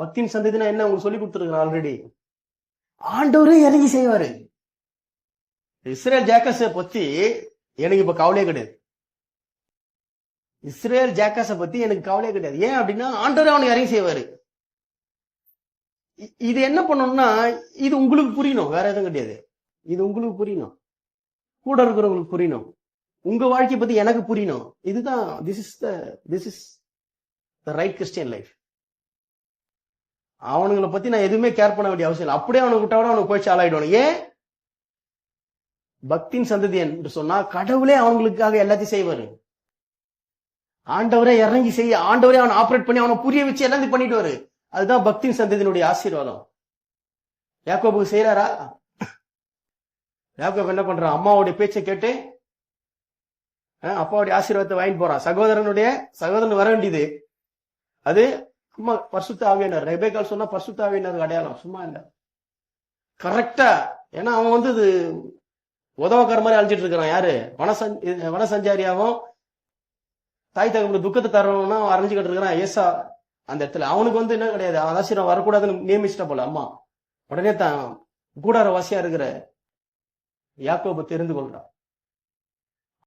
பக்தியின் சந்ததினா என்ன உங்களுக்கு சொல்லி கொடுத்துருக்கேன் ஆல்ரெடி ஆண்டவரே இறங்கி செய்வாரு. இஸ்ரேல் ஜாக்கஸ பத்தி எனக்கு இப்ப கவலையே கிடையாது. இஸ்ரேல் ஜாக்கஸ பத்தி எனக்கு கவலையே கிடையாது. ஏன் அப்படின்னா ஆண்டவரே அவனுக்கு இறங்கி செய்வாரு. இது என்ன பண்ணணும்னா இது உங்களுக்கு புரியணும். வேற எதுவும் கிடையாது. இது உங்களுக்கு புரியணும். கூட இருக்கிறவங்களுக்கு புரியணும். உங்க வாழ்க்கையை பத்தி எனக்கு புரியணும். இதுதான் this is the this is the right Christian life அவனுங்களை பத்தி நான் எதுவுமே கேர் பண்ண வேண்டிய அவசியம் இல்லை. அப்படியே அவனுக்கு விட்டா கூட அவனுக்கு போய் ஆளாயிடுவானு ஏன்? பக்தின் சந்ததி என்று சொன்னா கடவுளே அவங்களுக்காக எல்லாத்தையும் செய்வாரு. ஆண்டவரே இறங்கி செய்ய ஆண்டவரே அவனை ஆப்ரேட் பண்ணி அவனை புரிய வச்சு எல்லாத்தையும் பண்ணிடுவாரு. அதுதான் பக்தின் சந்ததியினுடைய ஆசீர்வாதம். யாக்கோபுக்கு செய்யறாரா யாக்கோப் என்ன பண்றான்? அம்மாவுடைய பேச்சை கேட்டு அப்பாவுடைய ஆசீர்வாதத்தை வாங்கிட்டு போறான். சகோதரனுடைய சகோதரன் வர வேண்டியது. அது சும்மா பரிசுத்த ஆவியினர் ரெபேக்கால் சொன்னா பரிசுத்த ஆவியினர் அடையாளம். சும்மா இல்ல. கரெக்டா ஏன்னா அவன் வந்து இது உதவக்கார மாதிரி அழிச்சிட்டு இருக்கிறான். யாரு? வனசஞ் வனசஞ்சாரியாவும் தாய் தகவல் துக்கத்தை தரணும்னா அவன் அரைஞ்சுக்கிட்டு இருக்கிறான். ஏசா அந்த இடத்துல. அவனுக்கு வந்து என்ன கிடையாது. அவன் ஆசீர்வாதம் வரக்கூடாதுன்னு நியமிச்சிட்ட போல. அம்மா. உடனே தான் கூடார வாசியா இருக்கிற யாக்கோபு தெரிந்து கொள்றான்.